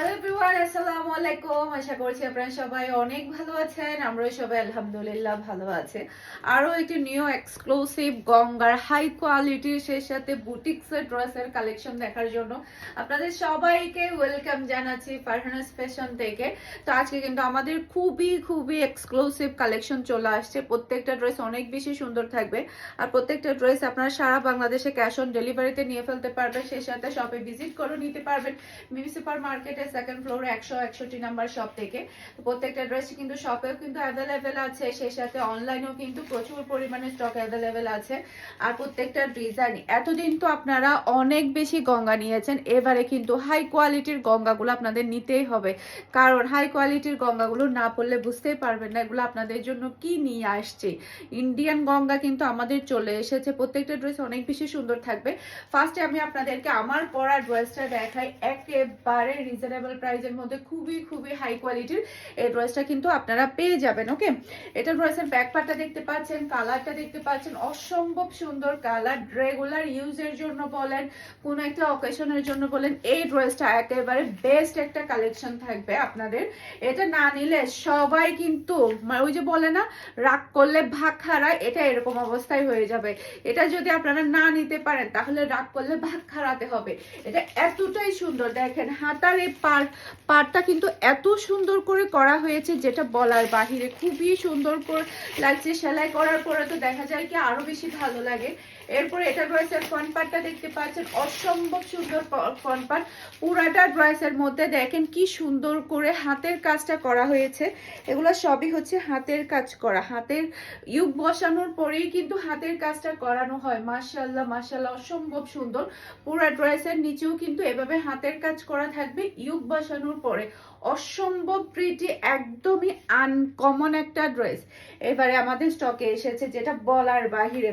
Cada everyone আসসালামু আলাইকুম। আশা করছি আপনারা সবাই অনেক ভালো আছেন, আমরাও সবাই আলহামদুলিল্লাহ ভালো আছে। আরও একটি নিউ এক্সক্লুসিভ গঙ্গার হাই কোয়ালিটির সেই সাথে বুটিক্সের ড্রেসের কালেকশন দেখার জন্য আপনাদের সবাইকে ওয়েলকাম জানাচ্ছি ফারহানাস ফ্যাশন থেকে। তো আজকে কিন্তু আমাদের খুবই খুবই এক্সক্লুসিভ কালেকশন চলে আসছে। প্রত্যেকটা ড্রেস অনেক বেশি সুন্দর থাকবে। আর প্রত্যেকটা ড্রেস আপনারা সারা বাংলাদেশে ক্যাশ অন ডেলিভারিতে নিয়ে ফেলতে পারবেন। সেই সাথে শপে ভিজিট করে নিতে পারবেন। মিমি সুপার মার্কেটের সেকেন্ড ফ্লোরে একশো, একষট্টি নাম্বার শপ থেকে। প্রত্যেকটা ড্রেস কিন্তু শপেও কিন্তু অ্যাভেলেবেল আছে, সেই সাথে অনলাইনেও কিন্তু প্রচুর পরিমাণে স্টক অ্যাভেলেবেল আছে। আর প্রত্যেকটা ডিজাইন এতদিন তো আপনারা অনেক বেশি গঙ্গা নিয়েছেন, এবারে কিন্তু হাই কোয়ালিটির গঙ্গাগুলো আপনাদের নিতেই হবে। কারণ হাই কোয়ালিটির গঙ্গাগুলো না পড়লে বুঝতেই পারবেন না এগুলো আপনাদের জন্য কি নিয়ে আসছে। ইন্ডিয়ান গঙ্গা কিন্তু আমাদের চলে এসেছে, প্রত্যেকটা ড্রেস অনেক বেশি সুন্দর থাকবে। ফার্স্টে আমি আপনাদেরকে আমার পরা ড্রেসটা দেখাই, একেবারে রিজনেবল প্রাইসের মধ্যে খুবই খুবই হাই কোয়ালিটির এই ড্রেসটা কিন্তু আপনারা পেয়ে যাবেন ওকে এটা ড্রেসের ব্যাক পার্টটা দেখতে পাচ্ছেন কালারটা দেখতে পাচ্ছেন, অসম্ভব সুন্দর কালার রেগুলার ইউজের জন্য বলেন, কোন একটা অকেশনের জন্য বলেন, এই ড্রেসটা একেবারে বেস্ট একটা কালেকশন থাকবে আপনাদের। এটা না নিলে সবাই কিন্তু ওই যে বলে না, রাগ করলে ভাগ হারায় এটা এরকম অবস্থায় হয়ে যাবে। এটা যদি আপনারা না নিতে পারেন, তাহলে রাগ করলে ভাগ খারাতে হবে। এটা এতটাই সুন্দর, দেখেন, হাতার এই পার পারটা কিন্তু এত সুন্দর করে করা হয়েছে, যেটা বলার বাহিরে খুবই সুন্দর করে লাগছে। সেলাই করার পরে তো দেখা যায় কি আরও বেশি ভালো লাগে। এরপরে এটা ড্রেসের ফ্রন্ট পার্টটা দেখতে পাচ্ছেন। অসম্ভব সুন্দর ফ্রন্ট পার্ট পুরাটা ড্রেসের মধ্যে দেখেন কি সুন্দর করে হাতের কাজটা করা হয়েছে। এগুলো সবই হচ্ছে হাতের কাজ করা। হাতের ইউক বসানোর পরেই কিন্তু হাতের কাজটা করানো হয়। মার্শাল্লাহ মার্শাল্লাহ অসম্ভব সুন্দর। পুরা ড্রেসের নিচেও কিন্তু এভাবে হাতের কাজ করা থাকবে ইউক বসানোর পরে। অসম্ভব প্রিটি একদমই আনকমন একটা ড্রেস এবারে আমাদের স্টকে এসেছে যেটা বলার বাহিরে।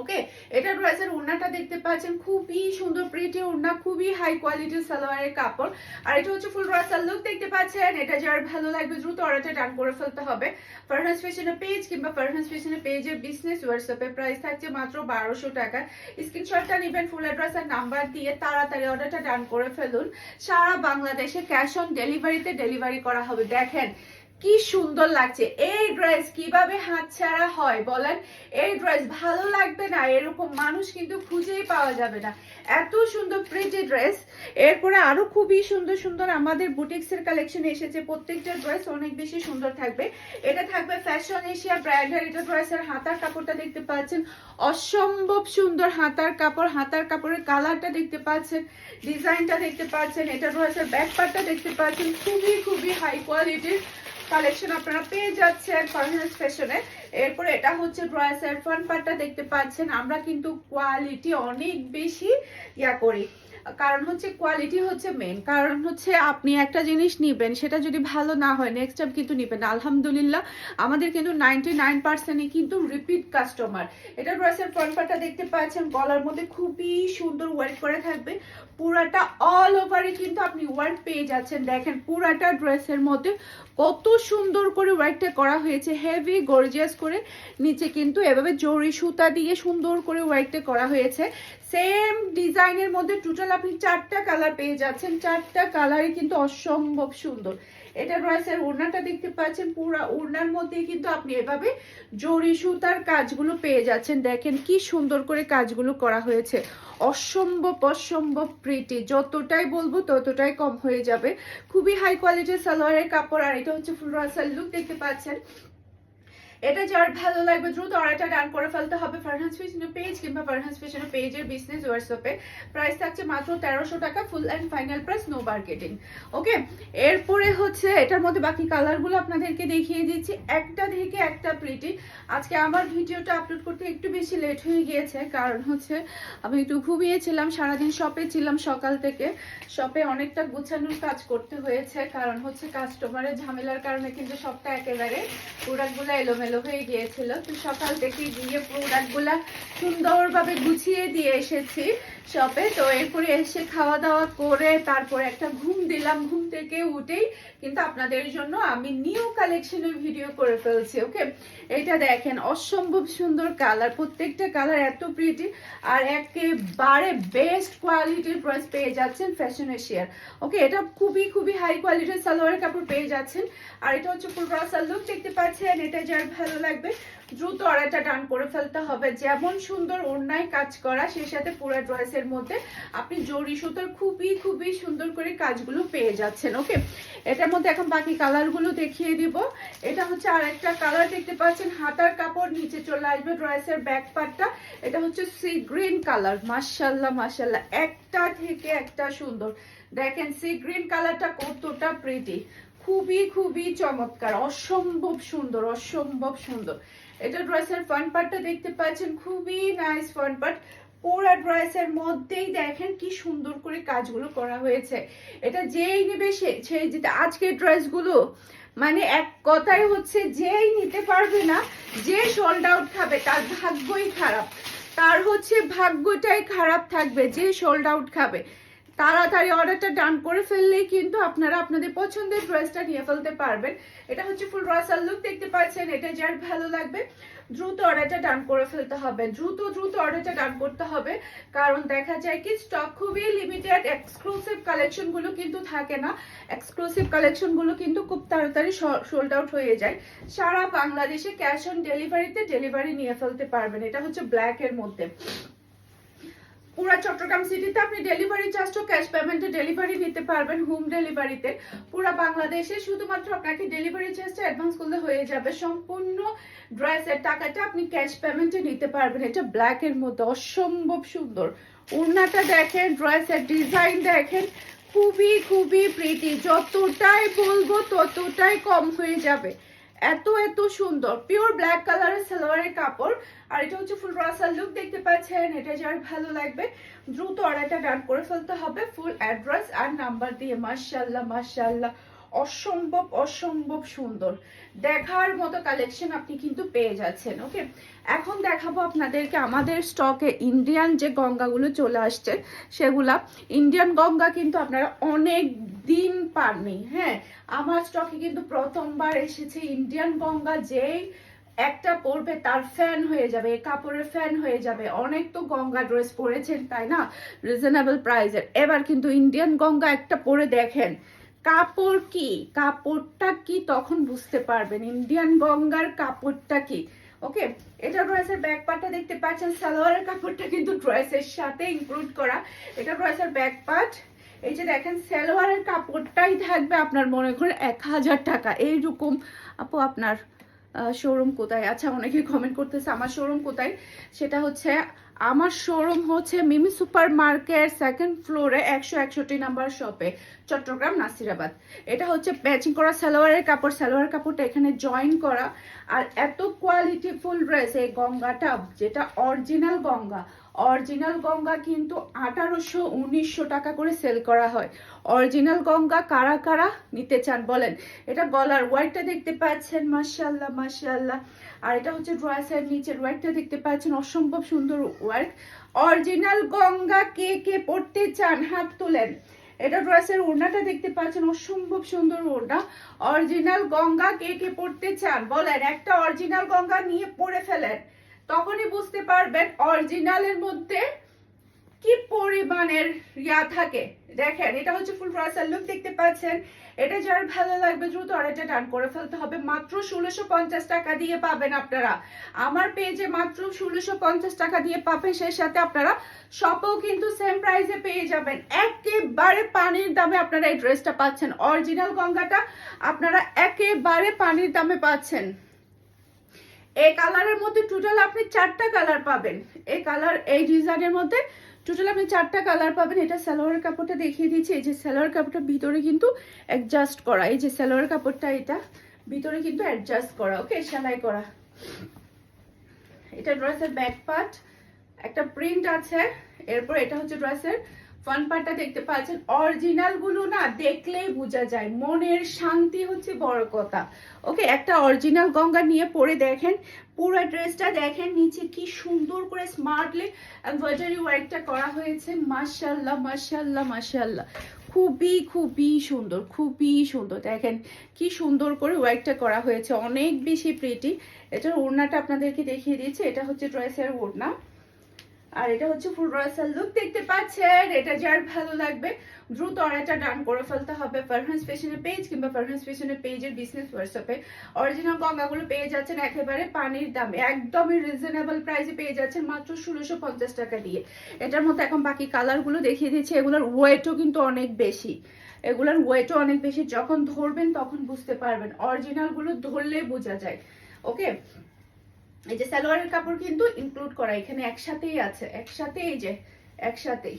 ওকে এটা ড্রেসের ওড়নাটা দেখতে পাচ্ছেন। খুবই সুন্দর প্রিটি ওড়না, খুবই হাই কোয়ালিটির সালোয়ারের কাপড়। আর এটা হচ্ছে ফুল ড্রেসার লুক দেখতে পাচ্ছেন। এটা যার ভালো লাগবে দ্রুত অর্ডারটা ডান করে ফেলতে হবে। ফারহাস ফ্যাশনের পেজ কিংবা ফারহাস ফ্যাশনের পেজের বিজনেস হোয়াটসঅ্যাপে প্রাইস থাকছে মাত্র বারোশো টাকা। স্ক্রিনশটটা নেবেন ফুল অ্যাড্রেস আর নাম্বার দিয়ে তাড়াতাড়ি অর্ডারটা ডান করে ফেলুন। সারা বাংলাদেশে ক্যাশ অন ডেলিভারিতে ডেলিভারি করা হবে। দেখেন কি সুন্দর লাগছে। এই ড্রেস কীভাবে হাতছাড়া হয় বলেন? এই ড্রেস ভালো লাগবে না, এরকম মানুষ কিন্তু খুঁজেই পাওয়া যাবে না। এত সুন্দর প্রিটি ড্রেস এরপরে আরও খুবই সুন্দর সুন্দর আমাদের বুটিক্সের কালেকশন এসেছে। প্রত্যেকটা ড্রেস অনেক বেশি সুন্দর থাকবে। এটা থাকবে ফ্যাশন এশিয়া ব্র্যান্ডের এটা ড্রেসের হাতার কাপড়টা দেখতে পাচ্ছেন। অসম্ভব সুন্দর হাতার কাপড়। হাতার কাপড়ের কালারটা দেখতে পাচ্ছেন। ডিজাইনটা দেখতে পাচ্ছেন। এটা ড্রেসের ব্যাক পার্টটা দেখতে পাচ্ছেন। খুবই খুবই হাই কোয়ালিটির কালেকশন আপনারা পেয়ে যাচ্ছেন ফার্মিস ফ্যাশনে এরপরে এটা হচ্ছে ড্রয়েসের ফ্রন্ট পার্টটা দেখতে পাচ্ছেন। আমরা কিন্তু কোয়ালিটি অনেক বেশি ইয়া করি। কারণ হচ্ছে কোয়ালিটি হচ্ছে মেন কারণ হচ্ছে আপনি একটা জিনিস নিবেন, সেটা যদি ভালো না হয় নেক্সট টাইম কিন্তু নিবেন। আলহামদুলিল্লাহ, আমাদের কিন্তু নাইনটি নাইন পার্সেন্টই কিন্তু রিপিট কাস্টমার এটা ড্রেসের ফ্রন্ট দেখতে পাচ্ছেন, গলার মধ্যে খুবই সুন্দর ওয়ার্ক করে থাকবে। পুরাটা অল ওভারে কিন্তু আপনি ওয়ার্ক পেয়ে যাচ্ছেন। দেখেন, পুরাটা ড্রেসের মধ্যে কত সুন্দর করে ওয়ার্কটা করা হয়েছে। হেভি গর্জিয়াস করে নিচে কিন্তু এভাবে জরি সুতা দিয়ে সুন্দর করে ওয়ার্কটা করা হয়েছে। সেম ডিজাইনের মধ্যে টোটাল আপনি চারটা কালার পেয়ে যাচ্ছেন। চারটা কালারই কিন্তু অসম্ভব সুন্দর। এটা ড্রেসের ওড়নাটা দেখতে পাচ্ছেন। পুরো ওড়নার মধ্যে কিন্তু আপনি এভাবে জরি সুতার কাজগুলো পেয়ে যাচ্ছেন। দেখেন কি সুন্দর করে কাজগুলো করা হয়েছে। অসম্ভব অসম্ভব প্রিটি যতটাই বলব ততটাই কম হয়ে যাবে। খুবই হাই কোয়ালিটির সালোয়ারের কাপড় আর এটা হচ্ছে ফুল লুক দেখতে পাচ্ছেন। এটা যার ভালো লাগবে, দ্রুত অর্ডারটা ডান করে ফেলতে হবে ফারহান্স ফ্যাশনের পেজ কিংবা ফারহান্স ফ্যাশনের পেজের বিজনেস হোয়াটসঅ্যাপে প্রাইস থাকছে মাত্র তেরোশো টাকা full and final price no marketing okay এরপরে হচ্ছে, এটার মধ্যে বাকি কালারগুলো আপনাদেরকে দেখিয়ে দিচ্ছি। একটা থেকে একটা প্রিটি আজকে আমার ভিডিওটা আপলোড করতে একটু বেশি লেট হয়ে গিয়েছে, কারণ হচ্ছে আমি একটু ঘুমিয়েছিলাম, সারাদিন শপে ছিলাম সকাল থেকে। শপে অনেকটা গুছানোর কাজ করতে হয়েছে, কারণ হচ্ছে কাস্টমারের ঝামেলার কারণে কিন্তু সবটা একেবারে প্রোডাক্টগুলো এলোমেলো এলোমেলো হয়ে গিয়েছিল। তো সকাল থেকে গিয়ে প্রোডাক্টগুলা সুন্দরভাবে গুছিয়ে দিয়ে এসেছি। শপে তো এরপরে এসে খাওয়া দাওয়া করে তারপরে একটা ঘুম দিলাম। ঘুম থেকে উঠেই কিন্তু আপনাদের জন্য আমি নিউ কালেকশনের ভিডিও করে ফেলছি ওকে এটা দেখেন, অসম্ভব সুন্দর কালার প্রত্যেকটা কালার এত প্রিটি আর একেবারে বেস্ট কোয়ালিটির ড্রেস পেয়ে যাচ্ছেন ফ্যাশন এশিয়ার ওকে এটা খুবই খুবই হাই কোয়ালিটির সালোয়ারের কাপড় পেয়ে যাচ্ছেন। আর এটা হচ্ছে ব্রাসার লুক দেখতে পাচ্ছেন? এটা যার ভালো লাগবে, দ্রুত অর্ডারটা ডান করে ফেলতে হবে। যেমন সুন্দর অন্যায় কাজ করা, সেই সাথে পুরো ড্রেসের মধ্যে আপনি জরি সুতোর খুবই খুবই সুন্দর করে কাজগুলো পেয়ে যাচ্ছেন ওকে এটার মধ্যে এখন বাকি কালারগুলো দেখিয়ে দিব। এটা হচ্ছে আর একটা কালার দেখতে পাচ্ছেন হাতার কাপড়, নিচে চলে আসবে ড্রেসের ব্যাক পার্টটা এটা হচ্ছে সি গ্রিন কালার মাশাল্লাহ মাশাল্লাহ একটা থেকে একটা সুন্দর। দেখেন সি গ্রিন কালারটা কতটা প্রিটি খুবই খুবই চমৎকার, অসম্ভব সুন্দর অসম্ভব সুন্দর। এটা ড্রেসের ফ্রন্ট পার্টটা দেখতে পাচ্ছেন, খুবই নাইস ফ্রন্ট পার্ট পুরো ড্রেসের মধ্যেই দেখেন কি সুন্দর করে কাজগুলো করা হয়েছে। এটা যেই নেবে সে সেই যেটা আজকের ড্রেসগুলো মানে এক কথাই হচ্ছে যেই নিতে পারবে না, যে সোল্ড আউট খাবে, তার ভাগ্যই খারাপ। তার হচ্ছে ভাগ্যটাই খারাপ থাকবে, যে সোল্ড আউট খাবে। তাড়াতাড়ি অর্ডারটা ডান করে ফেললেই কিন্তু আপনারা আপনাদের পছন্দের ড্রেসটা নিয়ে ফেলতে পারবেন। এটা হচ্ছে ফুল রাসাল লুক দেখতে পাচ্ছেন, এটা যার ভালো লাগবে। দ্রুত অর্ডারটা ডান করে ফেলতে হবে। দ্রুত দ্রুত অর্ডারটা ডান করতে হবে। কারণ দেখা যায় কি স্টক খুবই লিমিটেড এক্সক্লুসিভ কালেকশনগুলো কিন্তু থাকে না। এক্সক্লুসিভ কালেকশনগুলো কিন্তু খুব তাড়াতাড়ি সোল্ড আউট হয়ে যায়। সারা বাংলাদেশে ক্যাশ অন ডেলিভারিতে ডেলিভারি নিয়ে ফেলতে পারবেন। এটা হচ্ছে ব্ল্যাকের মধ্যে। পুরা চট্টগ্রাম সিটিতে আপনি ডেলিভারি চার্জ ক্যাশ পেমেন্টে ডেলিভারি নিতে পারবেন হোম ডেলিভারিতে পুরা বাংলাদেশে শুধুমাত্র আপনাকে ডেলিভারি চার্জটা অ্যাডভান্স করলে হয়ে যাবে। সম্পূর্ণ ড্রেসের টাকাটা আপনি ক্যাশ পেমেন্টে নিতে পারবেন। এটা ব্ল্যাক এর মধ্যে অসম্ভব সুন্দর। ওড়নাটা দেখেন ড্রেসের ডিজাইন দেখেন, খুবই খুবই প্রিটি যতটাই বলব ততটাই কম হয়ে যাবে। এত এত সুন্দর। পিওর ব্ল্যাক কালারের সালোয়ারের কাপড়। আর এটা হচ্ছে ফুল রাসাল লুক দেখতে পাচ্ছেন। এটা যার ভালো লাগবে। দ্রুত অর্ডারটা ডান করে ফেলতে হবে। ফুল অ্যাড্রেস আর নাম্বার দিয়ে মাসাল্লাহ মাশাল্লাহ অসম্ভব অসম্ভব সুন্দর। দেখার মতো কালেকশন আপনি কিন্তু পেয়ে যাচ্ছেন ওকে এখন দেখাবো আপনাদেরকে আমাদের স্টকে ইন্ডিয়ান যে গঙ্গাগুলো চলে আসছে, সেগুলা। ইন্ডিয়ান গঙ্গা কিন্তু আপনারা অনেক দিন পাননি হ্যাঁ? আমার স্টকে কিন্তু প্রথমবার এসেছে ইন্ডিয়ান গঙ্গা, যেই একটা পরবে তার ফ্যান হয়ে যাবে কাপড়ের ফ্যান হয়ে যাবে। অনেক তো গঙ্গা ড্রেস পরেছেন, তাই না? রিজনেবল প্রাইজের এবার কিন্তু ইন্ডিয়ান গঙ্গা একটা পরে দেখেন। কাপড় কি? কাপড়টা কি তখন বুঝতে পারবেন। ইন্ডিয়ান গঙ্গার কাপড়টা কি? ওকে, এটা ড্রেসের ব্যাক পার্টটা দেখতে পাচ্ছেন, সালোয়ারের কাপড়টা কিন্তু ড্রেসের সাথে ইনক্লুড করা। এটা ড্রেসের ব্যাক পার্ট এই যে দেখেন, সালোয়ারের কাপড়টাই থাকবে আপনার মনে করেন এক হাজার টাকা। এইরকম। আপু, আপনার শোরুম কোথায়? আচ্ছা অনেকে কমেন্ট করতেছে, আমার শোরুম কোথায়? সেটা হচ্ছে আমার শোরুম হচ্ছে মিমি সুপার মার্কেট সেকেন্ড ফ্লোরে একশো একষট্টি নাম্বার শপে চট্টগ্রাম নাসিরাবাদ। এটা হচ্ছে ম্যাচিং করা সালোয়ারের কাপড়, সালোয়ার কাপড়টা এখানে জয়েন করা। আর এত কোয়ালিটিফুল ড্রেস এই গঙ্গাটা, যেটা অরিজিনাল গঙ্গা অরিজিনাল গঙ্গা কিন্তু আঠারোশো উনিশশো টাকা করে সেল করা হয়। অরিজিনাল গঙ্গা কারা কারা নিতে চান বলেন? এটা গলার ওয়াইটটা দেখতে পাচ্ছেন মাশাল্লাহ মাশাল্লাহ আর এটা হচ্ছে ড্রয়াসের নিচের ওয়ার্কটা দেখতে পাচ্ছেন, অসম্ভব সুন্দর ওয়ার্ক অরিজিনাল গঙ্গা কে কে পড়তে চান? হাত তোলেন। এটা ড্রেসের ওড়নাটা দেখতে পাচ্ছেন, অসম্ভব সুন্দর ওড়না। অরিজিনাল গঙ্গা কে কে পড়তে চান? বলেন, একটা অরিজিনাল গঙ্গা নিয়ে পড়ে ফেলেন। তখনই বুঝতে পারবেন অরিজিনালের মধ্যে কি পরিমাণের ইয়া থাকে। দেখেন, এটা হচ্ছে ফুল ফ্রাসার লুক দেখতে পাচ্ছেন। এটা যার ভালো লাগবে, দ্রুত অর্ডারটা ডান করে ফেলতে হবে। মাত্র ষোলোশো পঞ্চাশ টাকা দিয়ে পাবেন আপনারা। আমার পেজে মাত্র ষোলোশো পঞ্চাশ টাকা দিয়ে পাবেন সেই সাথে আপনারা শপেও কিন্তু সেম প্রাইসে পেয়ে যাবেন। একেবারে পানির দামে আপনারা এই ড্রেসটা পাচ্ছেন। অরিজিনাল গঙ্গাটা আপনারা একেবারে পানির দামে পাচ্ছেন। এই কালারের মধ্যে টোটাল আপনি চারটা কালার পাবেন। এই কালার, এই ডিজাইনের মধ্যে টোটাল আপনি চারটা কালার পাবেন। এটা সালোয়ার কাপড়টা দেখিয়ে দিচ্ছি। এই যে সালোয়ার কাপড়টা ভিতরে কিন্তু অ্যাডজাস্ট করা। এই যে সালোয়ার কাপড়টা এটা ভিতরে কিন্তু অ্যাডজাস্ট করা। ওকে সেলাই করা। এটা ড্রেসের ব্যাক পার্ট একটা প্রিন্ট আছে। এরপর এটা হচ্ছে ড্রেসের ফান পার্টটা দেখতে পাচ্ছেন। অরিজিনালগুলো না দেখলেই বোঝা যায়। মনের শান্তি হচ্ছে বড় কথা। ওকে, একটা অরিজিনাল গঙ্গা নিয়ে পরে দেখেন। পুরো ড্রেসটা দেখেন, নিচে কি সুন্দর করে স্মার্টলি এমব্রয়ডারি ওয়ার্কটা করা হয়েছে। মাশাল্লাহ মাশাল্লাহ মাশাল্লাহ খুবই খুবই সুন্দর খুবই সুন্দর। দেখেন কি সুন্দর করে ওয়ার্কটা করা হয়েছে। অনেক বেশি প্রিটি এটার ওড়নাটা আপনাদেরকে দেখিয়ে দিয়েছে এটা হচ্ছে ড্রেসের ওড়না। আর এটা হচ্ছে ফুল রয়্যাল লুক দেখতে পাচ্ছেন? এটা যার ভালো লাগবে, দ্রুত অর্ডারটা ডান করে ফেলতে হবে। ফারহান্স ফ্যাশনের পেজ কিংবা ফারহান্স ফ্যাশনের পেজের বিজনেস হোয়াটসঅ্যাপে অরিজিনাল গঙ্গাগুলো পেয়ে যাচ্ছেন একেবারে পানির দামে, একদমই রিজনেবল প্রাইসে পেয়ে যাচ্ছেন মাত্র ষোলোশো পঞ্চাশ টাকা দিয়ে। এটার মধ্যে এখন বাকি কালারগুলো দেখিয়ে দিচ্ছি, এগুলোর ওয়েটও কিন্তু অনেক বেশি। এগুলোর ওয়েটও অনেক বেশি, যখন ধরবেন তখন বুঝতে পারবেন। অরিজিনালগুলো ধরলে বোঝা যায় ওকে এই যে সালোয়ারের কাপড় কিন্তু ইনক্লুড করা, এখানে একসাথেই আছে একসাথে এই যে, একসাথেই।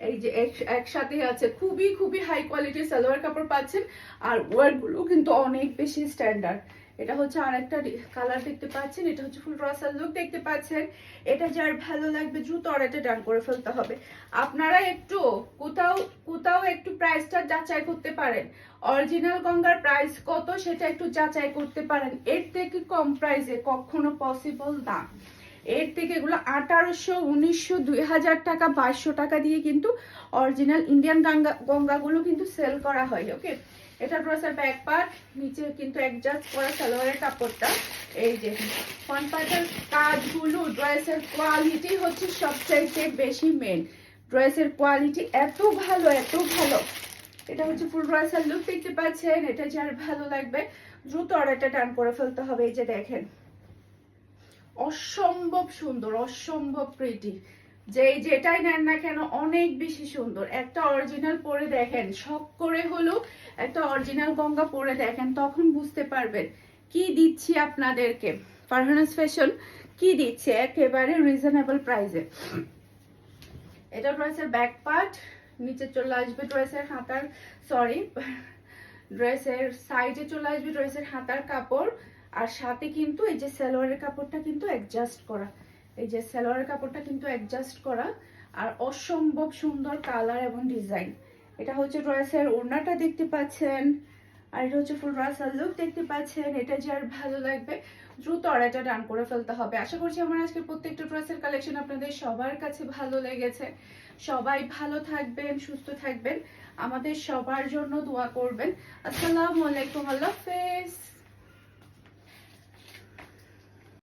এই যে এক- একসাথেই আছে, খুবই খুবই হাই কোয়ালিটির সালোয়ার কাপড় পাচ্ছেন, আর ওয়ার্ডগুলো কিন্তু অনেক বেশি স্ট্যান্ডার্ড এটা হচ্ছে আরেকটা কালার দেখতে পাচ্ছেন, এটা হচ্ছে ফুল রসাল লুক দেখতে পাচ্ছেন। এটা যার ভালো লাগবে দ্রুত অর্ডারটা ডান করে ফেলতে হবে। আপনারা একটু কোথাও কোথাও একটু প্রাইসটা যাচাই করতে পারেন। অরিজিনাল গঙ্গার প্রাইস কত সেটা একটু যাচাই করতে পারেন। এর থেকে কম প্রাইসে কখনো পসিবল না। এর থেকে এগুলো আঠারোশো, উনিশশো, দুই হাজার টাকা, বাইশশো টাকা দিয়ে কিন্তু অরিজিনাল ইন্ডিয়ান গঙ্গা, গঙ্গাগুলো কিন্তু সেল করা হয় ওকে এটা ড্রেসের ব্যাক পার্ট নিচে কিন্তু অ্যাডজাস্ট করা সালোয়ারের কাপড়টা। এই যে ফ্রন্ট পার্টের কাজগুলো ড্রেসের কোয়ালিটি হচ্ছে সবচাইতে বেশি মেন ড্রেসের কোয়ালিটি এত ভালো এত ভালো। এটা হচ্ছে ফুল ড্রেসের লুক দেখতে পাচ্ছেন, এটা যার ভালো লাগবে। দ্রুত অর্ডারটা ডান করে ফেলতে হবে, এই যে দেখেন। অসম্ভব সুন্দর, অসম্ভব প্রিটি যে, যেটাই নেন না কেন, অনেক বেশি সুন্দর। একটা অরিজিনাল পরে দেখেন, শখ করে হলো একটা অরিজিনাল গঙ্গা পরে দেখেন, তখন বুঝতে পারবেন। কি দিচ্ছি আপনাদেরকে? পারফরমেন্স ফ্যাশন কি দিচ্ছে? একেবারে রিজনেবল প্রাইসে এটা ড্রেসের ব্যাক পার্ট নিচে চলে আসবে ড্রেসের হাতার সরি ড্রেসের সাইডে চলে আসবে ড্রেসের হাতার কাপড়, আর সাথে কিন্তু এই যে সালোয়ারের কাপড়টা কিন্তু অ্যাডজাস্ট করা। এই যে সালোয়ারের কাপড়টা কিন্তু অ্যাডজাস্ট করা, আর অসম্ভব সুন্দর কালার এবং ডিজাইন এটা হচ্ছে ড্রেসের ওড়নাটা দেখতে পাচ্ছেন। আর এটা হচ্ছে ফুল রাসাল লুক দেখতে পাচ্ছেন, এটা যে আর ভালো লাগবে, দ্রুত অর্ডারটা ডান করে ফেলতে হবে। আশা করছি আমার আজকে প্রত্যেকটা ড্রেসের কালেকশন আপনাদের সবার কাছে ভালো লেগেছে। সবাই ভালো থাকবেন, সুস্থ থাকবেন। আমাদের সবার জন্য দোয়া করবেন। আসসালামু আলাইকুম, আল্লাহ হাফেজ।